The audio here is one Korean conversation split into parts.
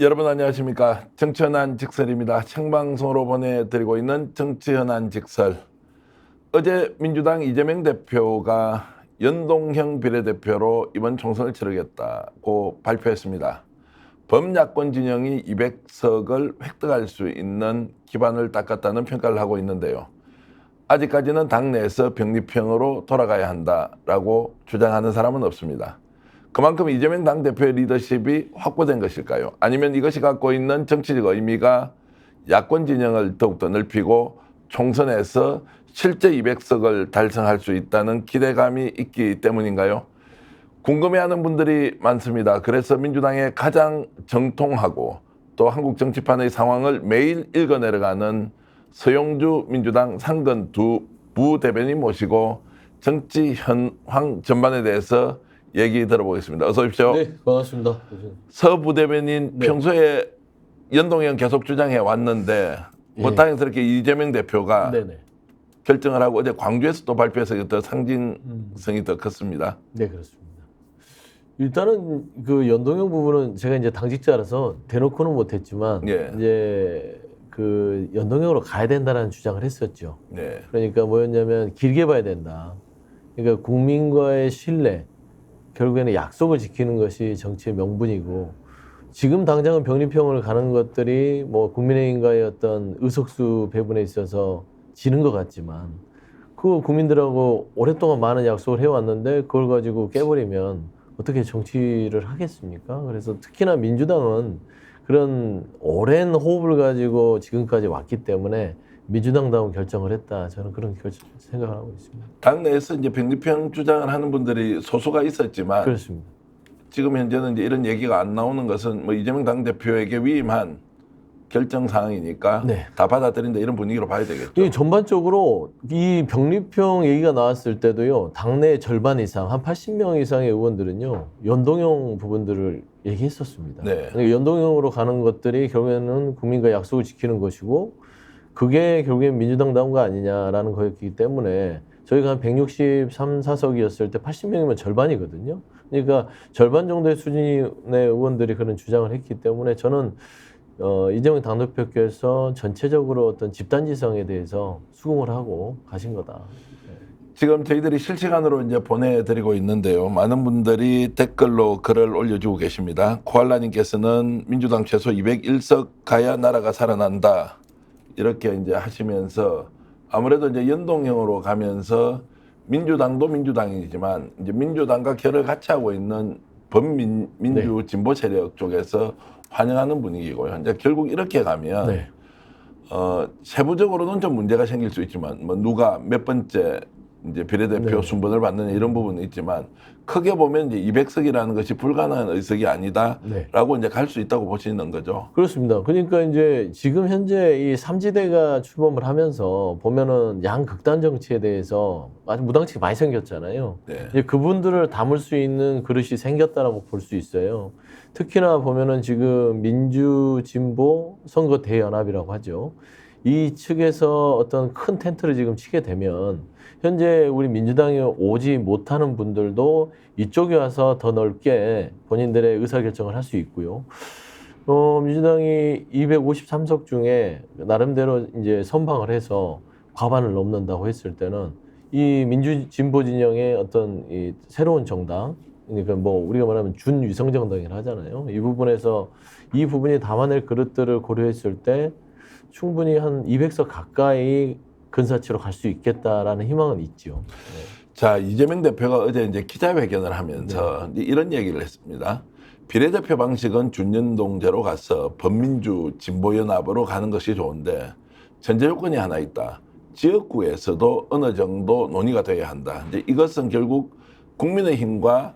여러분 안녕하십니까 정치현안 직설입니다. 생방송으로 보내드리고 있는 정치현안 직설. 어제 민주당 이재명 대표가 연동형 비례대표로 이번 총선을 치르겠다고 발표했습니다. 범야권 진영이 200석을 획득할 수 있는 기반을 닦았다는 평가를 하고 있는데요. 아직까지는 당내에서 병립형으로 돌아가야 한다라고 주장하는 사람은 없습니다. 그만큼 이재명 당대표의 리더십이 확보된 것일까요? 아니면 이것이 갖고 있는 정치적 의미가 야권 진영을 더욱더 넓히고 총선에서 실제 200석을 달성할 수 있다는 기대감이 있기 때문인가요? 궁금해하는 분들이 많습니다. 그래서 민주당의 가장 정통하고 또 한국 정치판의 상황을 매일 읽어 내려가는 서용주 민주당 상근 두 부대변인 모시고 정치 현황 전반에 대해서 얘기 들어보겠습니다. 어서 오십시오. 네, 반갑습니다. 서 부대변인 네. 평소에 연동형 계속 주장해 왔는데 뭐 예. 이재명 대표가 네네. 결정을 하고 어제 광주에서 또 발표해서 더 상징성이 더 컸습니다. 네, 그렇습니다. 일단은 그 연동형 부분은 제가 이제 당직자라서 대놓고는 못했지만 예. 이제 그 연동형으로 가야 된다라는 주장을 했었죠. 네. 그러니까 뭐였냐면 길게 봐야 된다. 그러니까 국민과의 신뢰, 결국에는 약속을 지키는 것이 정치의 명분이고 지금 당장은 병립형을 가는 것들이 뭐 국민의힘과의 어떤 의석수 배분에 있어서 지는 것 같지만 그 국민들하고 오랫동안 많은 약속을 해왔는데 그걸 가지고 깨버리면 어떻게 정치를 하겠습니까? 그래서 특히나 민주당은 그런 오랜 호흡을 가지고 지금까지 왔기 때문에 민주당다운 결정을 했다. 저는 그런 결정, 생각을 하고 있습니다. 당내에서 이제 병립형 주장을 하는 분들이 소수가 있었지만 그렇습니다. 지금 현재는 이제 이런 얘기가 안 나오는 것은 뭐 이재명 당 대표에게 위임한 결정 사항이니까 네. 다 받아들인다 이런 분위기로 봐야 되겠죠. 이 전반적으로 이 병립형 얘기가 나왔을 때도요, 당내 절반 이상, 한 80명 이상의 의원들은요, 연동형 부분들을 얘기했었습니다. 네. 그러니까 연동형으로 가는 것들이 결국에는 국민과 약속을 지키는 것이고, 그게 결국엔 민주당다운 거 아니냐라는 거였기 때문에 저희가 한 163, 4석이었을 때 80명이면 절반이거든요. 그러니까 절반 정도의 수준의 의원들이 그런 주장을 했기 때문에 저는 어, 이재명 당대표께서 전체적으로 어떤 집단지성에 대해서 수긍을 하고 가신 거다. 지금 저희들이 실시간으로 이제 보내드리고 있는데요. 많은 분들이 댓글로 글을 올려주고 계십니다. 코알라님께서는 민주당 최소 201석 가야 나라가 살아난다. 이렇게 이제 하시면서 아무래도 이제 연동형으로 가면서 민주당도 민주당이지만 이제 민주당과 결을 같이 하고 있는 범민 민주 진보 세력 쪽에서 환영하는 분위기고요. 이제 결국 이렇게 가면 네. 어, 세부적으로는 좀 문제가 생길 수 있지만 뭐 누가 몇 번째 이제 비례대표 네. 순번을 받느냐 이런 부분은 있지만 크게 보면 이제 200석이라는 것이 불가능한 의석이 아니다라고 네. 이제 갈 수 있다고 보시는 거죠. 그렇습니다. 그러니까 이제 지금 현재 이 삼지대가 출범을 하면서 보면은 양 극단 정치에 대해서 아주 무당치가 많이 생겼잖아요. 네. 이제 그분들을 담을 수 있는 그릇이 생겼다라고 볼 수 있어요. 특히나 보면은 지금 민주 진보 선거 대연합이라고 하죠. 이 측에서 어떤 큰 텐트를 지금 치게 되면 현재 우리 민주당이 오지 못하는 분들도 이쪽에 와서 더 넓게 본인들의 의사결정을 할 수 있고요. 어, 민주당이 253석 중에 나름대로 이제 선방을 해서 과반을 넘는다고 했을 때는 이 민주 진보 진영의 어떤 이 새로운 정당 그러니까 뭐 우리가 말하면 준위성 정당이라 하잖아요. 이 부분에서 이 부분이 담아낼 그릇들을 고려했을 때 충분히 한 200석 가까이 근사치로 갈 수 있겠다라는 희망은 있죠. 자 이재명 대표가 어제 이제 기자회견을 하면서 네. 이런 얘기를 했습니다. 비례대표 방식은 준연동제로 가서 범민주 진보연합으로 가는 것이 좋은데 전제 요건이 하나 있다. 지역구에서도 어느 정도 논의가 돼야 한다. 이제 이것은 결국 국민의힘과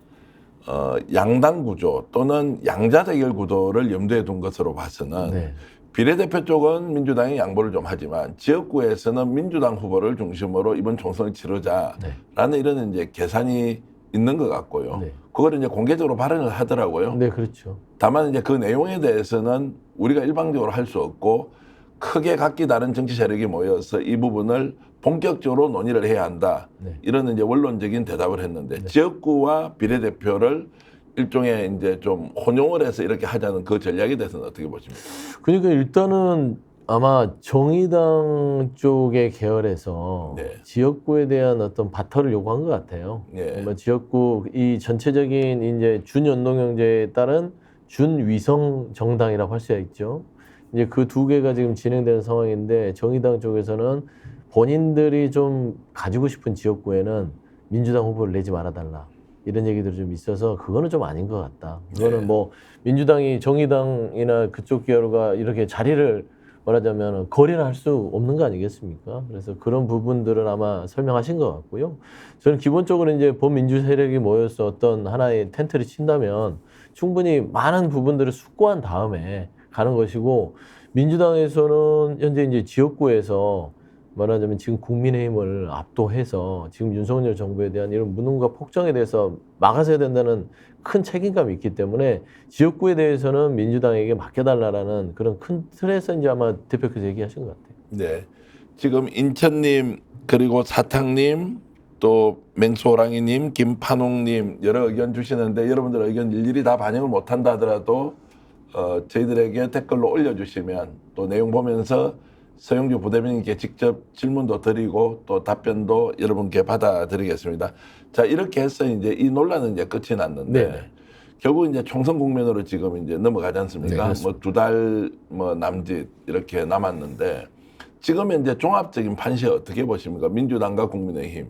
어, 양당 구조 또는 양자 대결 구도를 염두에 둔 것으로 봐서는 네. 비례대표 쪽은 민주당이 양보를 좀 하지만 지역구에서는 민주당 후보를 중심으로 이번 총선을 치르자라는 네. 이런 이제 계산이 있는 것 같고요. 네. 그걸 이제 공개적으로 발언을 하더라고요. 네, 그렇죠. 다만 이제 그 내용에 대해서는 우리가 일방적으로 할 수 없고 크게 각기 다른 정치 세력이 모여서 이 부분을 본격적으로 논의를 해야 한다. 네. 이런 이제 원론적인 대답을 했는데 지역구와 비례대표를 일종의 이제 좀 혼용을 해서 이렇게 하자는 그 전략에 대해서는 어떻게 보십니까? 그러니까 일단은 아마 정의당 쪽의 계열에서 네. 지역구에 대한 어떤 바터를 요구한 것 같아요. 예. 뭐 지역구 이 전체적인 이제 준연동형제에 따른 준위성 정당이라고 할 수가 있죠. 이제 그 두 개가 지금 진행되는 상황인데 정의당 쪽에서는 본인들이 좀 가지고 싶은 지역구에는 민주당 후보를 내지 말아달라 이런 얘기들이 좀 있어서 그거는 좀 아닌 것 같다. 그거는 네. 뭐 민주당이 정의당이나 그쪽 계열과 이렇게 자리를 말하자면 거래를 할 수 없는 거 아니겠습니까? 그래서 그런 부분들은 아마 설명하신 것 같고요. 저는 기본적으로 이제 범민주 세력이 모여서 어떤 하나의 텐트를 친다면 충분히 많은 부분들을 숙고한 다음에 가는 것이고 민주당에서는 현재 이제 지역구에서 말하자면 지금 국민의힘을 압도해서 지금 윤석열 정부에 대한 이런 무능과 폭정에 대해서 막아서야 된다는 큰 책임감이 있기 때문에 지역구에 대해서는 민주당에게 맡겨달라라는 그런 큰 틀에서 이제 아마 대표께서 얘기하신 것 같아요. 네. 지금 인천님 그리고 사탕님 또 맹소랑이님, 김판웅님 여러 의견 주시는데 여러분들 의견 일일이 다 반영을 못한다 하더라도 어, 저희들에게 댓글로 올려주시면 또 내용 보면서 서영주 부대변인께 직접 질문도 드리고 또 답변도 여러분께 받아드리겠습니다. 자 이렇게 해서 이제 이 논란은 이제 끝이 났는데 네네. 결국 이제 총선 국면으로 지금 이제 넘어가지 네, 않습니까? 그렇습니다. 뭐두 달 뭐 남짓 이렇게 남았는데 지금 현재 종합적인 판시 어떻게 보십니까? 민주당과 국민의힘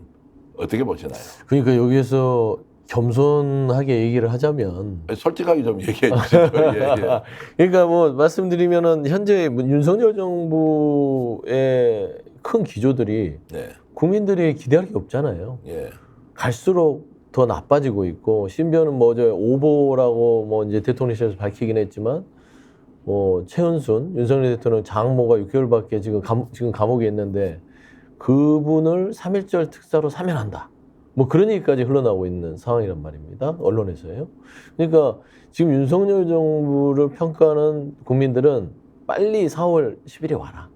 어떻게 보시나요? 그러니까 여기에서 겸손하게 얘기를 하자면 솔직하게 좀 얘기해 주시죠. 예, 예. 그러니까 뭐 말씀드리면은 현재 뭐 윤석열 정부의 큰 기조들이 네, 국민들이 기대할 게 없잖아요. 예, 갈수록 더 나빠지고 있고 심지어는 뭐저 오보라고 뭐 이제 대통령실에서 밝히긴 했지만 뭐 최은순 윤석열 대통령 장모가 6개월밖에 지금 감, 지금 감옥에 있는데 그분을 3.1절 특사로 사면한다. 뭐 그런 얘기까지 흘러나오고 있는 상황이란 말입니다. 언론에서요. 그러니까 지금 윤석열 정부를 평가하는 국민들은 빨리 4월 10일에 와라.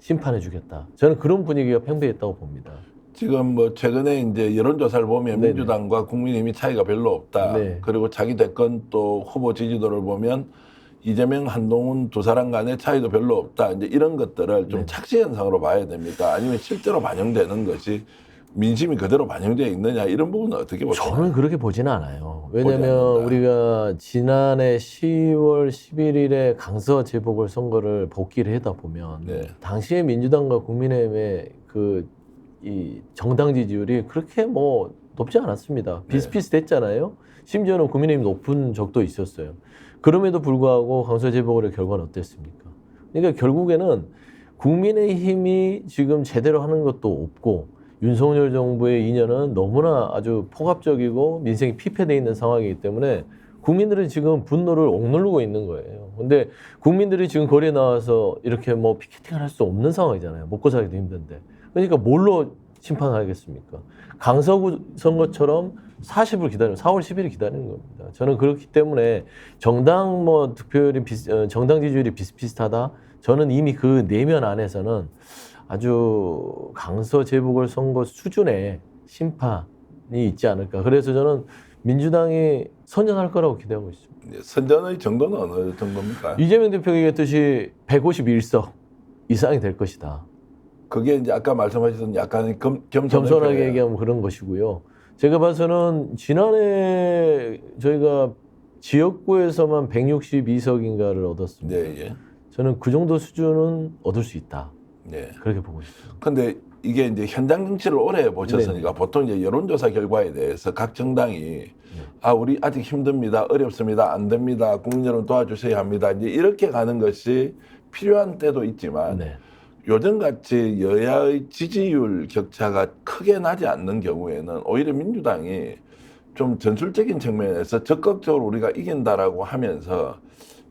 심판해 주겠다. 저는 그런 분위기가 팽배했다고 봅니다. 지금 뭐 최근에 이제 여론조사를 보면 네네. 민주당과 국민의힘이 차이가 별로 없다. 네. 그리고 자기 대권 또 후보 지지도를 보면 이재명, 한동훈 두 사람 간의 차이도 별로 없다. 이제 이런 것들을 좀 네. 착시 현상으로 봐야 됩니까? 아니면 실제로 반영되는 것이 민심이 그대로 반영되어 있느냐 이런 부분은 어떻게 보세요? 저는 그렇게 보지는 않아요. 왜냐하면. 우리가 지난해 10월 11일에 강서 재보궐 선거를 복귀를 하다 보면 네. 당시에 민주당과 국민의힘의 그 이 정당 지지율이 그렇게 뭐 높지 않았습니다. 네. 비슷비슷했잖아요. 심지어는 국민의힘 높은 적도 있었어요. 그럼에도 불구하고 강서 재보궐의 결과는 어땠습니까? 그러니까 결국에는 국민의힘이 지금 제대로 하는 것도 없고 윤석열 정부의 인연은 너무나 아주 폭압적이고 민생이 피폐돼 있는 상황이기 때문에 국민들은 지금 분노를 억누르고 있는 거예요. 근데 국민들이 지금 거리에 나와서 이렇게 뭐 피켓팅을 할 수 없는 상황이잖아요. 먹고 살기도 힘든데. 그러니까 뭘로 심판하겠습니까? 강서구 선거처럼 40을 기다리는 4월 10일을 기다리는 겁니다. 저는 그렇기 때문에 정당 뭐 득표율이 비슷, 어, 정당 지지율이 비슷비슷하다. 저는 이미 그 내면 안에서는 아주 강서 재보궐 선거 수준의 심판이 있지 않을까. 그래서 저는 민주당이 선전할 거라고 기대하고 있습니다. 네, 선전의 정도는 어느 정도입니까? 이재명 대표가 얘기했듯이 151석 이상이 될 것이다. 그게 이제 아까 말씀하셨던 약간 겸, 겸손하게 표현. 얘기하면 그런 것이고요. 제가 봐서는 지난해 저희가 지역구에서만 162석인가를 얻었습니다. 네, 예. 저는 그 정도 수준은 얻을 수 있다. 네. 그렇게 보고 있습니다. 근데 이게 이제 현장 정치를 오래 보셨으니까 보통 이제 여론조사 결과에 대해서 각 정당이 아 우리 아직 힘듭니다, 어렵습니다, 안 됩니다, 국민 여러분 도와주셔야 합니다. 이제 이렇게 가는 것이 필요한 때도 있지만 네. 요즘 같이 여야의 지지율 격차가 크게 나지 않는 경우에는 오히려 민주당이 좀 전술적인 측면에서 적극적으로 우리가 이긴다라고 하면서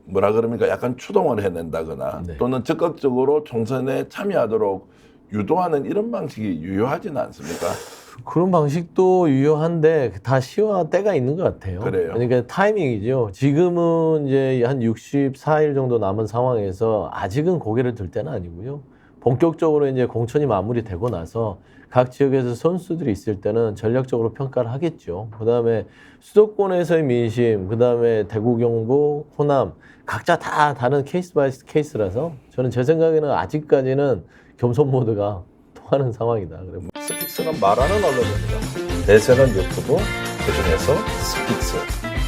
뭐라 그럽니까 약간 추동을 해낸다거나 네. 또는 적극적으로 총선에 참여하도록 유도하는 이런 방식이 유효하지는 않습니까? 그런 방식도 유효한데 다 시와 때가 있는 것 같아요. 그래요? 그러니까 타이밍이죠. 지금은 이제 한 64일 정도 남은 상황에서 아직은 고개를 들 때는 아니고요. 본격적으로 이제 공천이 마무리되고 나서 각 지역에서 선수들이 있을 때는 전략적으로 평가를 하겠죠. 그 다음에 수도권에서의 민심, 그 다음에 대구, 경북, 호남 각자 다 다른 케이스 바이 케이스라서 저는 제 생각에는 아직까지는 겸손 모드가 통하는 상황이다. 그래 스픽스는 말하는 언론입니다. 대세는 유튜브, 그중에서 스픽스.